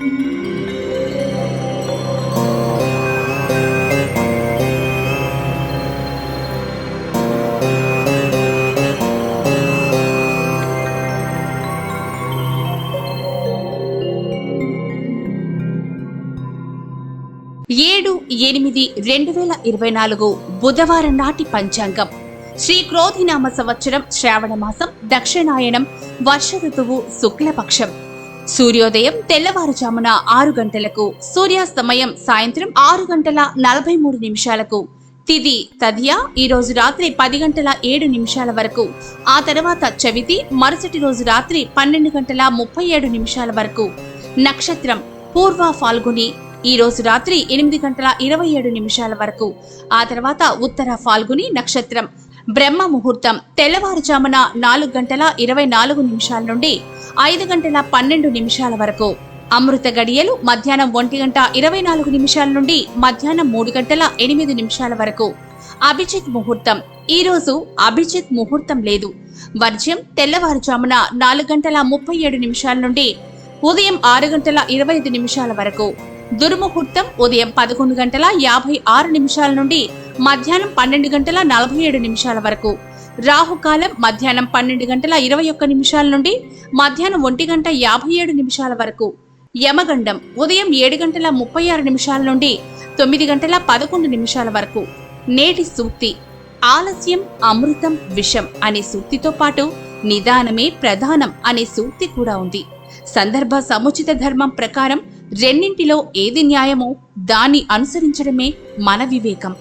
ఏడు ఎనిమిది రెండు వేల ఇరవై నాలుగు బుధవారం నాటి పంచాంగం. శ్రీ క్రోధినామ సంవత్సరం శ్రావణ మాసం దక్షిణాయనం వర్ష ఋతువు శుక్లపక్షం. సూర్యోదయం తెల్లవారుజామున ఆరు గంటలకు సూర్యాస్తమయం సాయంత్రం ఆరు గంటల నలభై మూడు నిమిషాలకు. తిది తదియా ఈ రోజు రాత్రి పది గంటల ఏడు నిమిషాల వరకు. ఆ తర్వాత చవితి మరుసటి రోజు రాత్రి పన్నెండు గంటల ముప్పై ఏడు నిమిషాల వరకు. నక్షత్రం పూర్వ ఫాల్గుని ఈ రోజు రాత్రి ఎనిమిది గంటల ఇరవై ఏడు నిమిషాల వరకు. ఆ తర్వాత ఉత్తర ఫాల్గుని నక్షత్రం బ్రహ్మ ముహూర్తం తెల్లవారుజామున నాలుగు గంటల ఇరవై నాలుగు నిమిషాల నుండి ఐదు గంటల పన్నెండు నిమిషాల వరకు. అమృత గడియలు మధ్యాహ్నం ఒంటి గంట ఇరవై నాలుగు నిమిషాల నుండి మధ్యాహ్నం మూడు గంటల ఎనిమిది నిమిషాల వరకు. అభిజిత్ ముహూర్తం. ఈ రోజు అభిజిత్ ముహూర్తం లేదు. వర్జ్యం తెల్లవారుజామున నాలుగు గంటల ముప్పై ఏడు నిమిషాల నుండి ఉదయం ఆరు గంటల ఇరవై ఐదు నిమిషాల వరకు. దుర్ముహూర్తం ఉదయం పదకొండు గంటల యాభై ఆరు నిమిషాల నుండి మధ్యాహ్నం పన్నెండు గంటల నలభై ఏడు నిమిషాల వరకు. రాహుకాలం మధ్యాహ్నం పన్నెండు గంటల ఇరవై ఒక్క నిమిషాల నుండి మధ్యాహ్నం ఒంటి గంట యాభై ఏడు నిమిషాల వరకు. యమగండం ఉదయం ఏడు గంటల ముప్పై ఆరు నిమిషాల నుండి తొమ్మిది గంటల పదకొండు నిమిషాల వరకు. నేటి సూక్తి ఆలస్యం అమృతం విషం అనే సూక్తితో పాటు నిదానమే ప్రధానం అనే సూక్తి కూడా ఉంది. సందర్భ సముచిత ధర్మం ప్రకారం రెండింటిలో ఏది న్యాయమో దాన్ని అనుసరించడమే మన వివేకం.